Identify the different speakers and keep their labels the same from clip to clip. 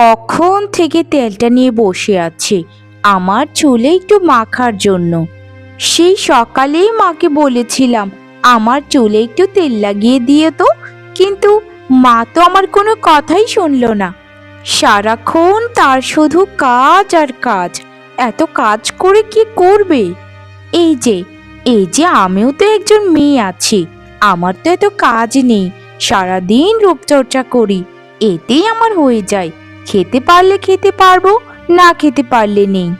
Speaker 1: কখন থেকে তেলটা নিয়ে বসে আছে? আমার চুলে একটু মাখার জন্য। সেই সকালেই মাকে বলেছিলাম, আমার চুলে একটু তেল লাগিয়ে দিয়ে তো। কিন্তু মা তো আমার কোনো কথাই শুনলো না। সারাক্ষণ তার শুধু কাজ আর কাজ। এত কাজ করে কি করবে? এই যে এই যে আমিও তো একজন মেয়ে আছি। আমার তো এত কাজ নেই। সারাদিন রূপচর্চা করি। এতেই আমার হয়ে যায়। খেতে পারলে খেতে পারব, না খেতে পারলে নেই।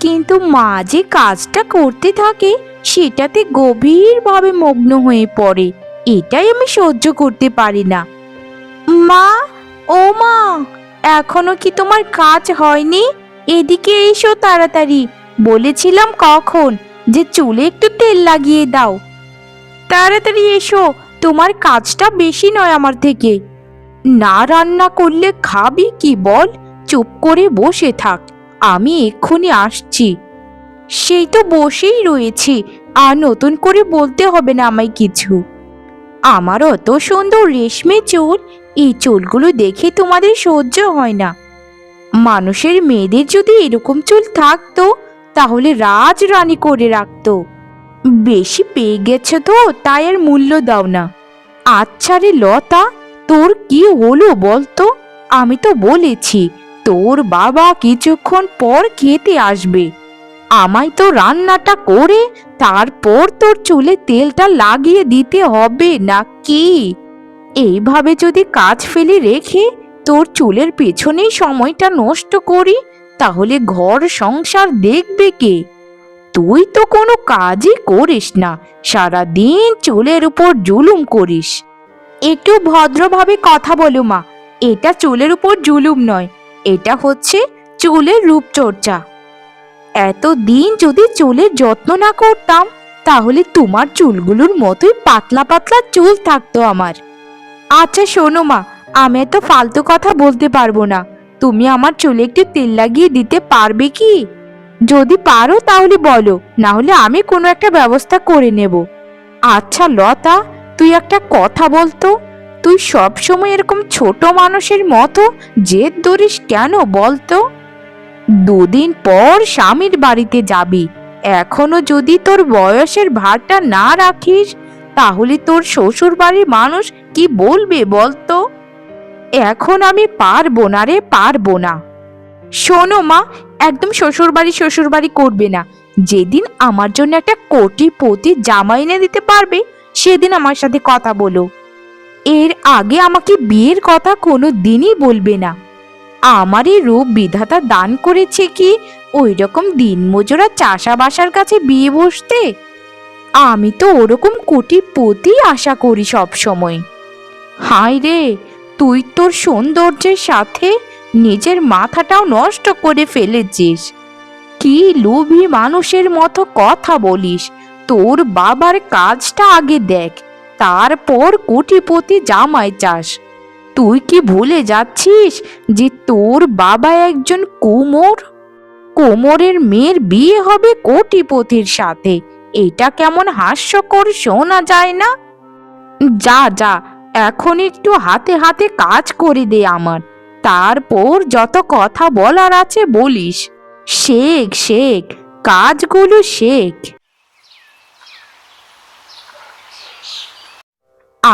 Speaker 1: কিন্তু মা যে কাজটা করতে থাকে, সেটাতে গভীরভাবে মগ্ন হয়ে পড়ে। এটাই আমি সহ্য করতে পারি না। মা, ও মা, এখনও কি তোমার কাজ হয়নি? এদিকে এসো তাড়াতাড়ি। বলেছিলাম কখন যে চুলে একটু তেল লাগিয়ে দাও। তাড়াতাড়ি এসো, তোমার কাজটা বেশি নয় আমার থেকে। না রান্না করলে খাবি কি বল? চুপ করে বসে থাক, আমি এক্ষুনি আসছি। সেই তো বসেই রয়েছি, আর নতুন করে বলতে হবে না আমায় কিছু। আমার অত সুন্দর রেশমে চুল, এই চুলগুলো দেখে তোমাদের সহ্য হয় না। মানুষের মেয়েদের যদি এরকম চুল থাকতো, তাহলে রাজ রানী করে রাখতো। বেশি পেয়ে গেছে তো, তাই আর মূল্য দাও না। আচ্ছা রে লতা তোর কি হলো বলতো? আমি তো বলেছি, তোর বাবা কিছুক্ষণ পর খেতে আসবে। আমায় তো রান্নাটা করে তারপর তোর চুলে তেলটা লাগিয়ে দিতে হবে না কি এইভাবে যদি কাজ ফেলে রেখে তোর চুলের পেছনেই সময়টা নষ্ট করি, তাহলে ঘর সংসার দেখবে কে? তুই তো কোনো কাজই করিস না, সারাদিন চুলের উপর জুলুম করিস। একটু ভদ্রভাবে কথা বলো মা। এটা চুলের উপর জুলুম নয়, এটা হচ্ছে চুলের রূপচর্চা। এতদিন যদি চুলের যত্ন না করতাম, তাহলে তোমার চুলগুলোর মতোই পাতলা পাতলা চুল থাকতো আমার। আচ্ছা শোনো মা, আমি এত ফালতু কথা বলতে পারব না। তুমি আমার চুলে একটু তেল লাগিয়ে দিতে পারবে কি? যদি পারো তাহলে বলো না হলে আমি কোনো একটা ব্যবস্থা করে নেব। আচ্ছা লতা তুই একটা কথা বলতো? তুই সব সময় এরকম ছোট মানুষের মতো জেদ ধরিস কেন বলতো? দুদিন পর স্বামীর বাড়িতে যাবি। এখনও যদি তোর বয়সের ভারটা না রাখিস, তাহলে তোর শ্বশুর বাড়ির মানুষ কি বলবে বলতো? এখন আমি পারব না রে, পারব না। শোনো মা, একদম শ্বশুর বাড়ি শ্বশুর বাড়ি করবে না। যেদিন আমার জন্য একটা কোটিপতি জামা এনে দিতে পারবে সেদিন আমার সাথে কথা বলো। এর আগে আমাকে বিয়ের কথা কোনো দিনই বলবে না। আমার এই রূপ বিধাতা দান করেছে কি ওই রকম দিনমজুরা চাষাবাসার কাছে বিয়ে বসতে? আমি তো ওরকম কোটিপতি আশা করি সব সময় হায় রে, তুই তোর সৌন্দর্যের সাথে নিজের মাথাটাও নষ্ট করে ফেলেছিস। কি লোভী মানুষের মতো কথা বলিস। তোর বাবার কাজটা আগে দেখ, তারপর কোটিপতি জামাই চাস। তুই কি ভুলে যাচ্ছিস যে তোর বাবা একজন কুমোর? কোমরের মেয়ের বিয়ে হবে কোটিপতির সাথে। এটা কেমন হাস্যকর শোনা যায় না? যা যা, এখন একটু হাতে হাতে কাজ করে দে আমার। তারপর যত কথা বলার আছে বলিস। শেখ শেখ, কাজগুলো শেখ।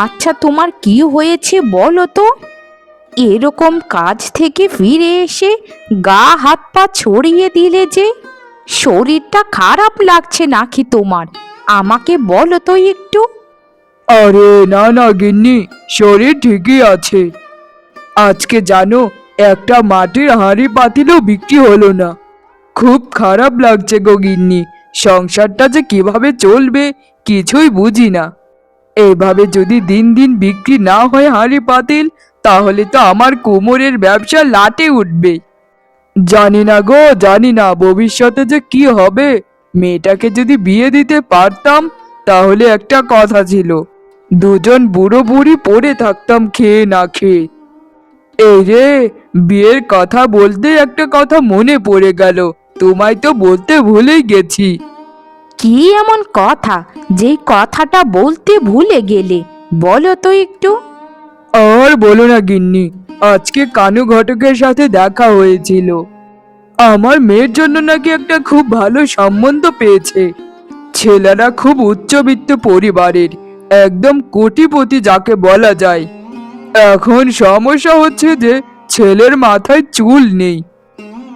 Speaker 1: আচ্ছা তোমার কি হয়েছে বলো তো? এরকম কাজ থেকে ফিরে এসে গা হাত পা ছড়িয়ে দিলে যে শরীরটা খারাপ লাগছে নাকি তোমার? আমাকে বলো তো একটু।
Speaker 2: আরে, না না, গিন্নি, শরীর ঠিকই আছে। আজকে জানো, একটা মাটির হাঁড়ি পাতিলেও বিক্রি হলো না। খুব খারাপ লাগছে গো গিন্নি, সংসারটা যে কীভাবে চলবে কিছুই বুঝি না। এইভাবে যদি দিন দিন বিক্রি না হয় হাঁড়ি পাতিল, তাহলে তো আমার কোমরের ব্যবসা লাটে উঠবে। জানি না গো, জানি না ভবিষ্যতে যে কি হবে। মেয়েটাকে যদি বিয়ে দিতে পারতাম, তাহলে একটা কথা ছিল, দুজন বুড়ো বুড়ি পড়ে থাকতাম খেয়ে না খেয়ে। এই রে, বিয়ের কথা বলতে একটা কথা মনে পড়ে গেল, তোমায় তো বলতে ভুলেই গেছি।
Speaker 1: কি এমন কথা? যে কথাটা বলতে ভুলে গেলে বলো তো একটু।
Speaker 2: আর বলো না গিন্নি আজকে কানু ঘটকের সাথে দেখা হয়েছিল। আমার মেয়ের জন্য নাকি একটা খুব ভালো সম্বন্ধ পেয়েছে। ছেলেরা খুব উচ্চবিত্ত পরিবারের একদম কোটিপতি যাকে বলা যায়। এখন সমস্যা হচ্ছে যে ছেলের মাথায় চুল নেই।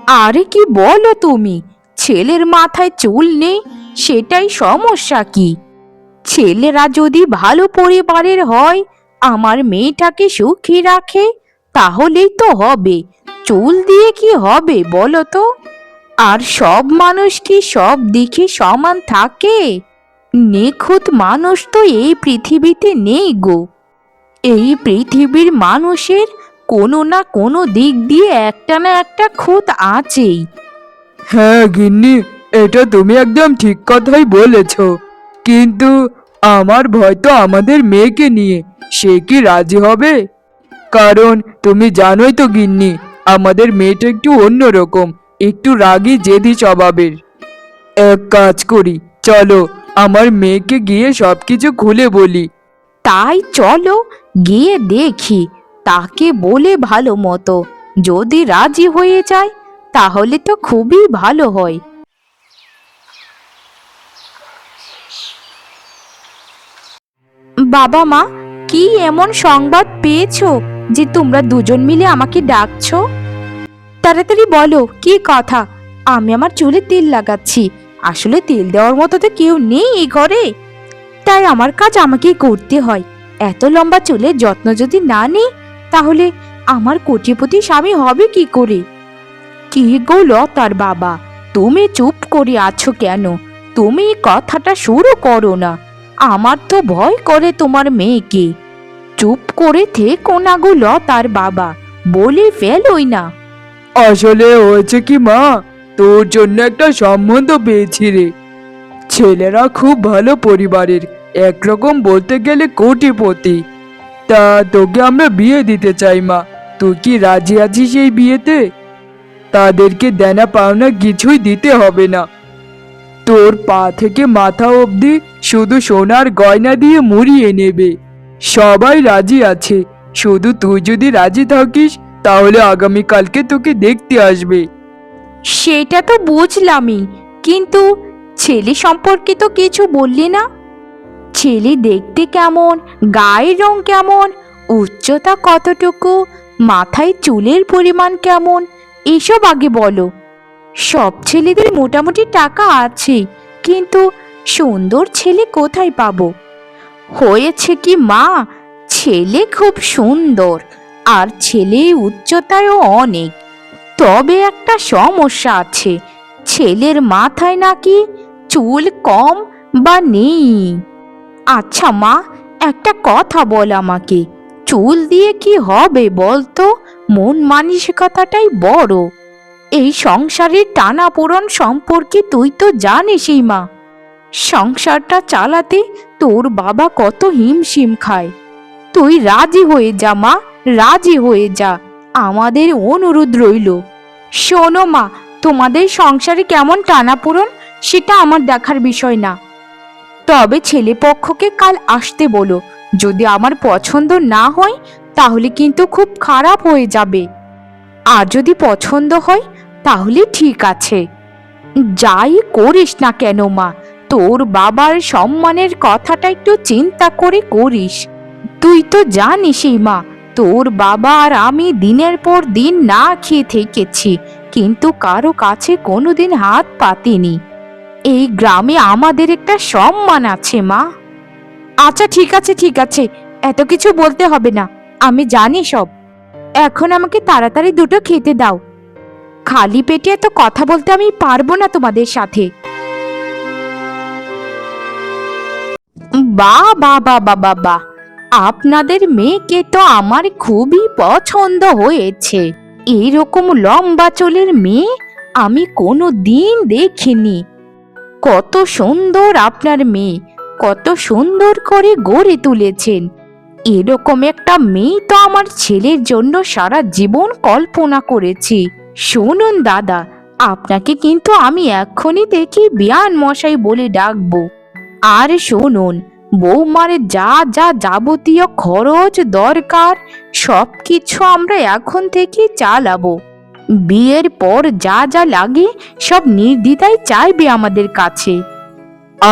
Speaker 1: আরে কি বলো তুমি? ছেলের মাথায় চুল নেই? সেটাই সমস্যা কি? ছেলেরা যদি ভালো পরিবারের হয়, আমার মেয়েটাকে সুখী রাখে, তাহলেই তো হবে। চুল দিয়ে কি হবে বলো তো? আর সব মানুষ কি সব দিকে সমান থাকে? নিখুঁত মানুষ তো এই পৃথিবীতে নেই গো। এই পৃথিবীর মানুষের কোনো না কোনো দিক দিয়ে একটা না একটা খুঁত আছেই।
Speaker 2: হ্যাঁ গিন্নি এটা তুমি একদম ঠিক কথাই বলেছ। কিন্তু আমার ভয় তো আমাদের মেয়েকে নিয়ে, সে কি রাজি হবে? কারণ তুমি জানোই তো গিন্নি, আমাদের মেয়েটা একটু অন্যরকম, একটু রাগী জেদি স্বভাবের। এক কাজ করি, চলো আমার মেয়েকে গিয়ে সবকিছু খুলে বলি।
Speaker 1: তাই চলো, গিয়ে দেখি, তাকে বলে ভালো মতো। যদি রাজি হয়ে যায়, তাহলে তো খুবই ভালো হয়। বাবা মা, কি এমন সংবাদ পেয়েছ যে তোমরা দুজন মিলে আমাকে ডাকছো? তাড়াতাড়ি বলো, কি কথা? আমি আমার চুলে তেল লাগাচ্ছি। আসলে তেল দেওয়ার মতো তো কেউ নেই এই ঘরে। তাই আমার কাজ আমাকেই করতে হয়। এত লম্বা চুলের যত্ন যদি না নিই, তাহলে আমার কোটিপতি স্বামী হবে কি করে? কি গো লতার বাবা, তুমি চুপ করে আছো কেন? তুমি কথাটা শুরু করো না। আমার তো ভয় করে তোমার মেয়েকে। চুপ করে থেকো না গো লতার বাবা, বলে ফেলোই না।
Speaker 2: আসলে হয়েছে কি মা? তোর জন্য একটা সম্বন্ধ পেয়েছি রে। ছেলেরা খুব ভালো পরিবারের, একরকম বলতে গেলে কোটিপতি। তা তোকে আমরা বিয়ে দিতে চাই মা, তুই কি রাজি আছিস এই বিয়েতে? তাদেরকে দেনা পাওনা কিছুই দিতে হবে না। তোর পা থেকে মাথা অবধি শুধু সোনার গয়না দিয়ে মুড়িয়ে নেবে। সবাই রাজি আছে। শুধু তুই যদি রাজি থাকিস, তাহলে আগামীকালকে তোকে দেখতে আসবে।
Speaker 1: সেটা তো বুঝলামই। কিন্তু ছেলে সম্পর্কে তো কিছু বললি না? ছেলে দেখতে কেমন, গায়ের রং কেমন, উচ্চতা কতটুকু, মাথায় চুলের পরিমাণ কেমন, এসব আগে বলো। সব ছেলেদের মোটামুটি টাকা আছে, কিন্তু সুন্দর ছেলে কোথায় পাবো? হয়েছে কি মা? ছেলে খুব সুন্দর, আর ছেলে উচ্চতায়ও অনেক। তবে একটা সমস্যা আছে, ছেলের মাথায় নাকি চুল কম বা নেই? আচ্ছা মা, একটা কথা বল আমাকে। চুল দিয়ে কি হবে বলতো? মন মানসিকতাটাই বড়। এই সংসারের টানাপোড়ন সম্পর্কে তুই তো জানিসই মা সংসারটা চালাতে তোর বাবা কত হিমশিম খায়। তুই রাজি হয়ে যা, মা, রাজি হয়ে যা। আমাদের অনুরোধ রইল। শোনো, মা, তোমাদের সংসারে কেমন টানাপোড়ন সেটা আমার দেখার বিষয় না। তবে ছেলে পক্ষকে কাল আসতে বলো। যদি আমার পছন্দ না হয়, তাহলে কিন্তু খুব খারাপ হয়ে যাবে। আর যদি পছন্দ হয় তাহলে ঠিক আছে। যাই করিস না কেন, মা, তোর বাবার সম্মানের কথাটা একটু চিন্তা করে করিস। তুই তো জানিসই, মা, তোর বাবা আর আমি দিনের পর দিন না খেয়ে থেকেছি, কিন্তু কারও কাছে কোনোদিন হাত পাতিনি। এই গ্রামে আমাদের একটা সম্মান আছে, মা। আচ্ছা ঠিক আছে ঠিক আছে, এত কিছু বলতে হবে না, আমি জানি সব। এখন আমাকে তাড়াতাড়ি দুটো খেতে দাও। খালি পেটে এত কথা বলতে আমি পারব না তোমাদের সাথে। বা বা বা বা বা বা, আপনাদের মেয়েকে তো আমার খুবই পছন্দ হয়েছে। এরকম লম্বা চুলের মেয়ে আমি কোনো দিন দেখিনি। কত সুন্দর আপনার মেয়ে, কত সুন্দর করে গড়ে তুলেছেন। এরকম একটা মেয়ে তো আমার ছেলের জন্য সারা জীবন কল্পনা করেছি। শুনুন দাদা, আপনাকে কিন্তু আমি এক্ষুনি দেখি বিয়ান মশাই বলে ডাকবো। আর শুনুন, বৌমার যা যা যাবতীয় খরচ দরকার সব কিছু আমরা এখন থেকে চালাবো। বিয়ের পর যা যা লাগে সব নির্দ্বিধায় চাইবে আমাদের কাছে।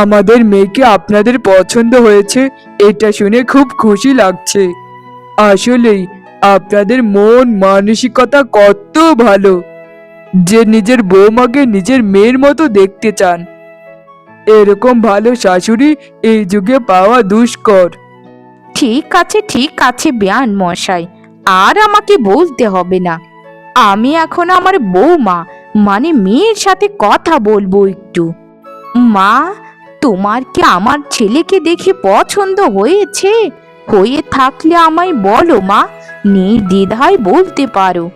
Speaker 2: আমাদের মেয়েকে আপনাদের পছন্দ হয়েছে, এটা শুনে খুব খুশি লাগছে। আসলেই আপনাদের মন মানসিকতা কত ভালো যে নিজের বৌমাকে নিজের মেয়ের মতো দেখতে চান। এরকম ভালো শাশুড়ি এই যুগে পাওয়া দুষ্কর।
Speaker 1: ঠিক আছে ঠিক আছে, বেয়ান মশাই, আর আমাকে বলতে হবে না। আমি এখন আমার বৌমা মানে মেয়ের সাথে কথা বলব একটু। মা, তোমার কি আমার ছেলেকে দেখে পছন্দ হয়েছে? হয়ে থাকলে আমায় বলো মা নির্দ্বিধায় বলতে পারো।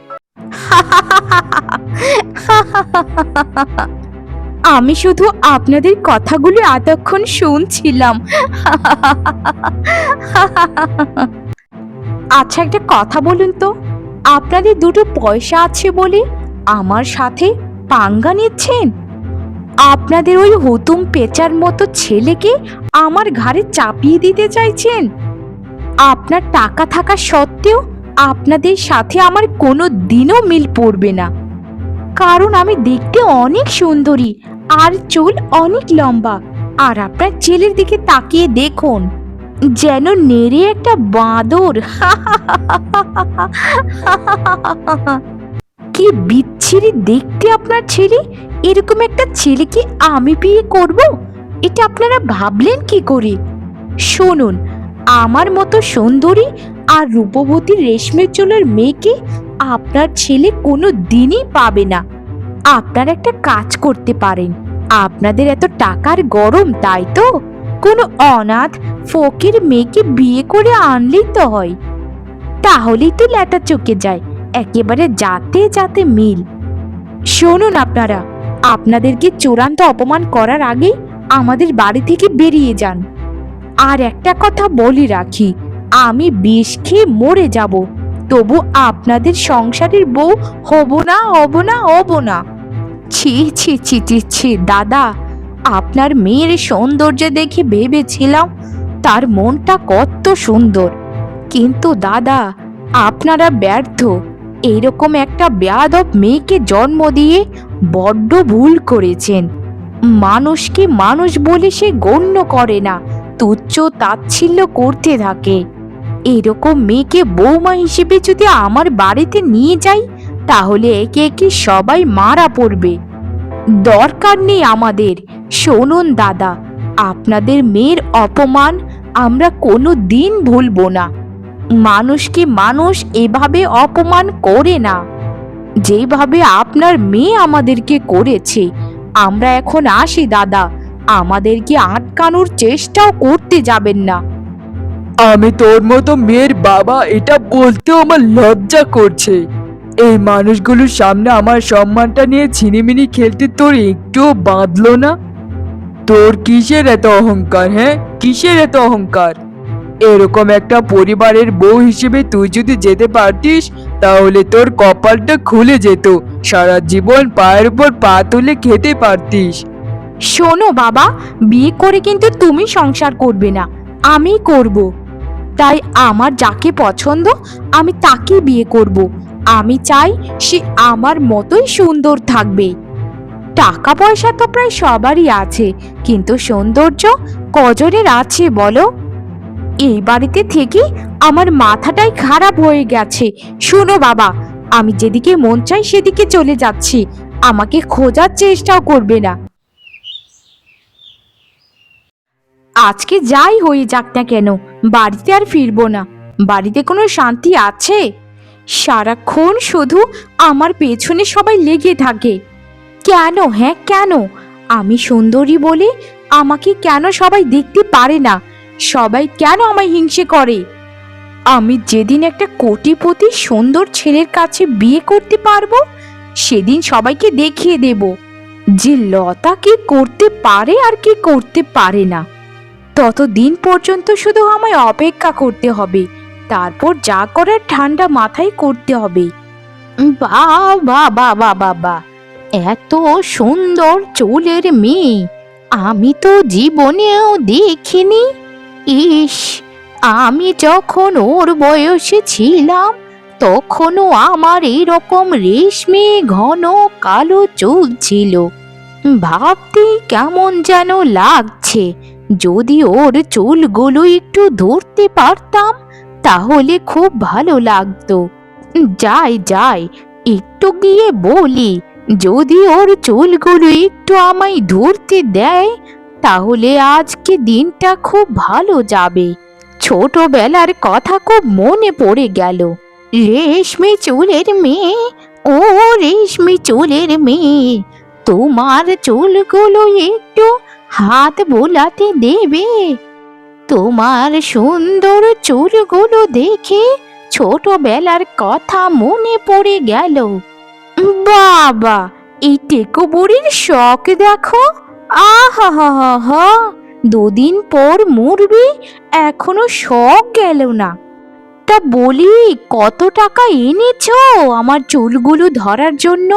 Speaker 1: আমি শুধু আপনাদের কথাগুলো এতক্ষণ শুনছিলাম। আচ্ছা একটা কথা বলুন তো। আপনাদের দুটো পয়সা আছে বলে আমার সাথে পাঙ্গা নিচ্ছেন? আপনাদের ওই হুতুম পেঁচার মতো ছেলেকে আমার ঘাড়ে চাপিয়ে দিতে চাইছেন? আপনার টাকা থাকা সত্ত্বেও আপনাদের সাথে আমার কোনো দিনও মিল পড়বে না। কারণ আমি দেখতে অনেক সুন্দরী আর চুল অনেক লম্বা। আর আপনার ছেলের দিকে তাকিয়ে দেখুন, যেন নেড়ে একটা বাঁদর। কি বিচ্ছিরি দেখতে আপনার ছেলে? এরকম একটা ছেলেকে আমি বিয়ে করব? এটা আপনারা ভাবলেন কি করে? শুনুন, আমার মতো সুন্দরী আর রূপবতী রেশমের চুলের মেয়েকে আপনার ছেলে কোনো দিনই পাবে না। আপনারা একটা কাজ করতে পারেন। আপনাদের এত টাকার গরম, তাই তো? কোনো অনাথ ফকির মেয়েকে বিয়ে করে আনলেই তো হয়। তাহলেই তো ল্যাটা চোখে যায়, একেবারে যাতে যাতে মিল। শুনুন আপনারা, আপনাদেরকে চূড়ান্ত অপমান করার আগেই আমাদের বাড়ি থেকে বেরিয়ে যান। আর একটা কথা বলি রাখি আমি বিষ খেয়ে মরে যাব। তবু আপনাদের সংসারের বউ হব না হব না হব না। ছি ছি ছি ছি ছি, দাদা, আপনার মেয়ের সৌন্দর্য দেখে ভেবেছিলাম তার মনটা কত সুন্দর। কিন্তু দাদা, আপনারা ব্যর্থ। এরকম একটা বেয়াদব মেয়েকে জন্ম দিয়ে বড্ড ভুল করেছেন। মানুষকে মানুষ বলে সে গণ্য করে না, তুচ্ছ তাচ্ছিল্য করতে থাকে। এরকম মেয়েকে বৌমা হিসেবে যদি আমার বাড়িতে নিয়ে যাই, তাহলে একে একে সবাই মারা পড়বে। দরকার নেই আমাদের। শুনুন দাদা, আপনাদের মেয়ের অপমান আমরা কোনো দিন ভুলবো না। মানুষকে মানুষ এভাবে অপমান করে না। যেভাবে আপনার মেয়ে আমাদেরকে করেছে, আমরা এখন আসি দাদা। আমাদেরকে আটকানোর চেষ্টাও করতে যাবেন না।
Speaker 2: আমি তোর মতো মেয়ের বাবা, এটা বলতেও আমার লজ্জা করছে। এই মানুষগুলোর সামনে আমার সম্মানটা নিয়ে ছিনিমিনি খেলতে তোর একটুও বাঁধলো না? তোর কিসের এত অহংকার হ্যাঁ? কিসের এত অহংকার? এরকম একটা পরিবারের বউ হিসেবে তুই যদি যেতে পারতিস, তাহলে তোর কপালটা খুলে যেত। সারা জীবন পায়ের উপর পা তুলে খেতে পারতিস।
Speaker 1: শোনো বাবা, বিয়ে করে কিন্তু তুমি সংসার করবে না। আমি করব। তাই আমার যাকে পছন্দ, আমি তাকে বিয়ে করব। আমি চাই সে আমার মতোই সুন্দর থাকবে। টাকা পয়সা তো প্রায় সবারই আছে, কিন্তু সৌন্দর্য কজনের আছে বলো? এই বাড়িতে থেকে আমার মাথাটাই খারাপ হয়ে গেছে। শোনো বাবা, আমি যেদিকে মন চাই সেদিকে চলে যাচ্ছি। আমাকে খোঁজার চেষ্টাও করবে না। আজকে যাই হয়ে যাক না কেন বাড়িতে আর ফিরবো না। বাড়িতে কোনো শান্তি আছে? সারাক্ষণ শুধু আমার পেছনে সবাই লেগে থাকে। কেন হ্যাঁ কেন? আমি সুন্দরী বলে আমাকে কেন সবাই দেখতে পারে না? সবাই কেন আমায় হিংসে করে? আমি যেদিন একটা কোটিপতি সুন্দর ছেলের কাছে বিয়ে করতে পারব, সেদিন সবাইকে দেখিয়ে দেব। যে লতা কি করতে পারে আর কি করতে পারে না। ততদিন পর্যন্ত শুধু আমায় অপেক্ষা করতে হবে। তারপর যা করার ঠান্ডা মাথায় করতে হবে। বা বা বা বা বা এত সুন্দর চুলের মেয়ে, আমি তো জীবনেও দেখিনি। ইস, আমি যখন ওর বয়সে ছিলাম, তখনও আমার এরকম রেশমি ঘন কালো চুল ছিল। ভাবতেই কেমন যেন লাগছে। যদি ওর চুলগুলো একটু ধরতে পারতাম, তাহলে খুব ভালো লাগতো। যাই যাই, একটু গিয়ে বলি, যদি ওর চুলগুলো একটু আমায় ধরতে দেয়, তাহলে আজকে দিনটা খুব ভালো যাবে। ছোটবেলার কথা খুব মনে পড়ে গেল। রেশমি চুলের মেয়ে, ও রেশমি চুলের মেয়ে, তোমার চুলগুলো একটু হাত বোলাতে দেবে। তোমার সুন্দর চুলগুলো দেখে ছোটবেলার কথা মনে পড়ে গেল। বাবা এই টেকো বুড়ির শখ দেখো। আহা হা হা হা দুদিন পর মরবি, এখনও শখ গেল না। তা বলি, কত টাকা এনেছো আমার চুলগুলো ধরার জন্য?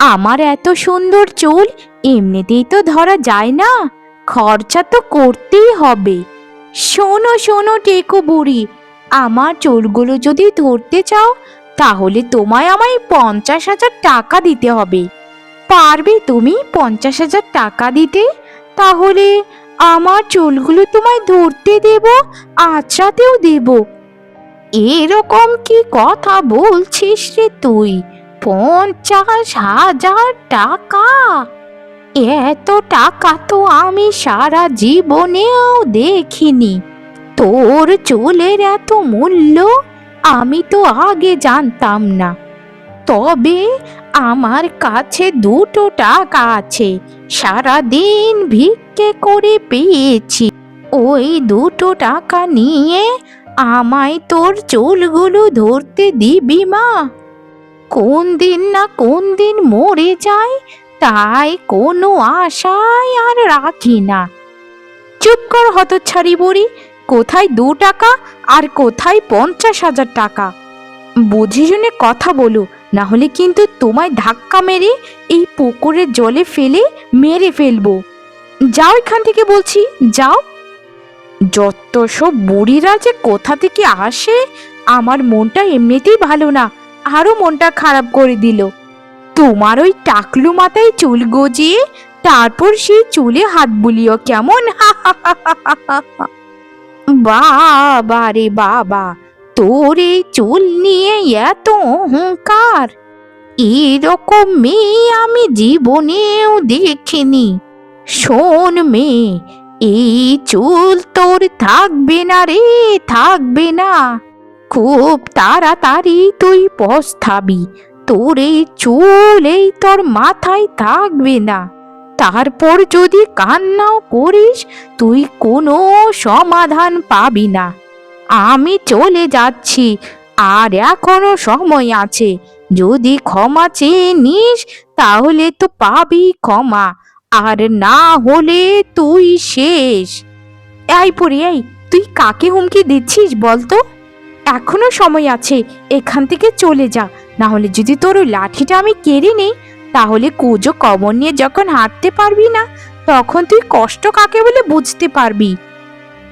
Speaker 1: আমার এত সুন্দর চুল, এমনিতেই তো ধরা যায় না। খরচা তো করতেই হবে। শোনো শোনো টেকো বুড়ি, আমার চুলগুলো যদি ধরতে চাও, তাহলে তোমায় আমায় পঞ্চাশ হাজার টাকা দিতে হবে। পারবে তুমি পঞ্চাশ হাজার টাকা দিতে? তাহলে আমার চুলগুলো তোমায় ধরতে দেব, আঁচড়াতেও দেব। এরকম কি কথা বলছিস রে তুই? পঞ্চাশ হাজার টাকা। এত টাকা তো আমি সারা জীবনেও দেখিনি। তোর চুলের এত মূল্য আমি তো আগে জানতাম না। তবে আমার কাছে দুটো টাকা আছে, সারাদিন ভিক্ষে করে পেয়েছি। ওই দুটো টাকা নিয়ে আমায় তোর চুলগুলো ধরতে দিবি মা? কোন দিন না কোন দিন মরে যায়, তাই কোনো আশায় আর রাখি না। চুপ কর হতচ্ছাড়ি বুড়ি, কোথায় দু টাকা আর কোথায় পঞ্চাশ হাজার টাকা? বুঝে শুনে কথা বলো, না হলে কিন্তু তোমায় ধাক্কা মেরে এই পুকুরের জলে ফেলে মেরে ফেলব। যাও এখান থেকে বলছি, যাও। যত সব বুড়িরা যে কোথা থেকে আসে, আমার মনটা এমনিতেই ভালো না। আরও মনটা খারাপ করে দিল। তোমার ওই টাকলু মাথায় চুল গজিয়ে তারপর সেই চুলে হাত বুলিও কেমন? বাবা রে বাবা, তোর এই চুল নিয়ে এত অহংকার এরকম মেয়ে আমি জীবনেও দেখিনি। শোন মেয়ে, এই চুল তোর থাকবে না রে, থাকবে না। খুব তাড়াতাড়ি তুই পস্তাবি তোর এই চুল এই তোর মাথায় থাকবে না। তারপর যদি কান্নাও করিস, তুই কোনো সমাধান পাবি না। আমি চলে যাচ্ছি, আর এখনও সময় আছে। যদি ক্ষমা চেয়ে নিস, তাহলে তো পাবি ক্ষমা, আর না হলে তুই শেষ। এই পড়ি, এই, তুই কাকে হুমকি দিচ্ছিস বলতো? এখনও সময় আছে, এখান থেকে চলে যা। না হলে যদি তোর ওই লাঠিটা আমি কেড়ে নেই, তাহলে কুজো কবর নিয়ে যখন হাঁটতে পারবি না, তখন তুই কষ্ট কাকে বলে বুঝতে পারবি?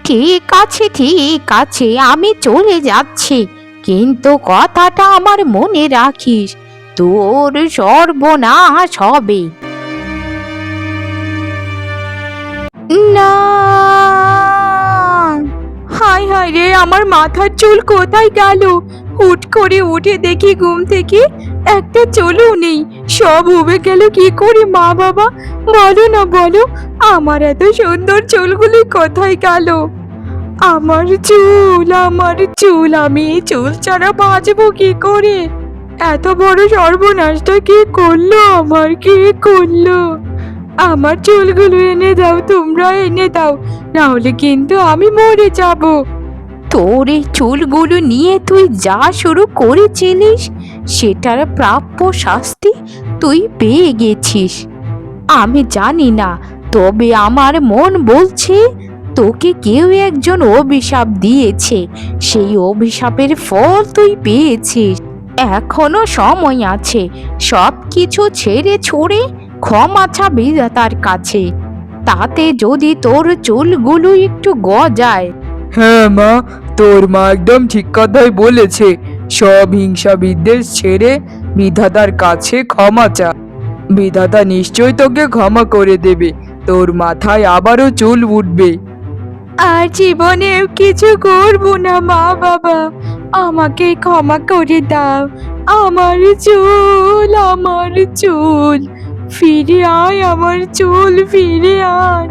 Speaker 1: ঠিক আছে ঠিক আছে, আমি চলে যাচ্ছি। কিন্তু কথাটা আমার মনে রাখিস, তোর সর্বনাশ হবে। না। হাই হাই রে, আমার মাথার চুল কোথায় গেল? হুট করে উঠে দেখি ঘুম থেকে একটা চুলও নেই। সব উবে গেল কি করে, মা বাবা? বলো না, বলো, আমার এত সুন্দর চুলগুলি কোথায় গেল? আমার চুল আমার চুল, আমি চুল ছাড়া বাঁচবো কি করে? এত বড় সর্বনাশটা কে করল, আমার কে করল? আমার চুলগুলো এনে দাও, তোমরা এনে দাও না হলে কিন্তু আমি মরে যাব। তোর এই চুলগুলো নিয়ে তুই যা শুরু করেছিলিস, সেটার প্রাপ্য শাস্তি তুই পেয়ে গেছিস। আমি জানি না, তবে আমার মন বলছে, তোকে কেউ একজন অভিশাপ দিয়েছে, সেই অভিশাপের ফল তুই পেয়েছিস। এখনও সময় আছে সব কিছু ছেড়ে ছড়ে ক্ষমা চাবি তার কাছে। তাতে যদি তোর চুলগুলো একটু গজায়।
Speaker 2: হ্যাঁ মা তোর মা একদম ঠিক কথাই বলেছে। সব হিংসা বিদ্বেষ ছেড়ে বিধাতার কাছে ক্ষমা চা। বিধাতা নিশ্চয় তোকে ক্ষমা করে দেবে। তোর মাথায় আবারও চুল উঠবে।
Speaker 1: আর জীবনেও কিছু করব না মা বাবা। আমাকে ক্ষমা করে দাও। আমার চুল আমার চুল। ফিরে আয় আমার চুল ফিরে আয়